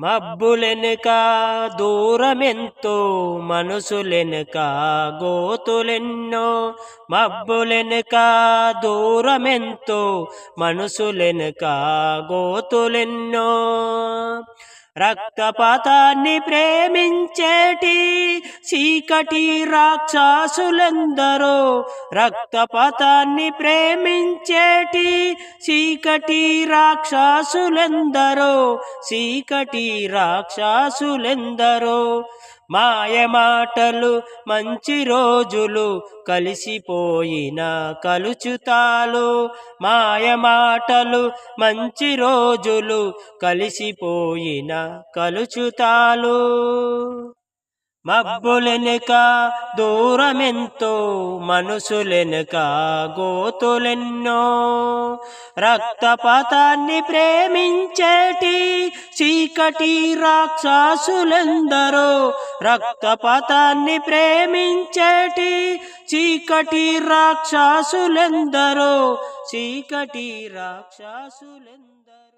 మబ్బులెనుక దూరమెంతో మనసులెనుక గోతులెన్నో. మబ్బులెనుక దూరమెంతో మనసులెనుక గోతులెన్నో. రక్తపాతాన్ని ప్రేమించేటి చీకటి రాక్షసులెందరో. రక్తపాతాన్ని ప్రేమించేటి చీకటి రాక్షసులెందరో చీకటి రాక్షసులెందరో. మాయ మాటలు మంచి రోజులు కలిసిపోయిన కలుచుతాలు. మాయ మాటలు మంచి రోజులు కలిసిపోయిన కలుచుతాలు. మబ్బులెనుక దూరమెంతో మనసులెనుక గోతులెన్నో రక్తపాతాన్ని ప్రేమించేటి చీకటి రాక్షసులెందరో రక్తపాతాన్ని ప్రేమించేటి చీకటి రాక్షసులెందరో చీకటి రాక్షసులెందరో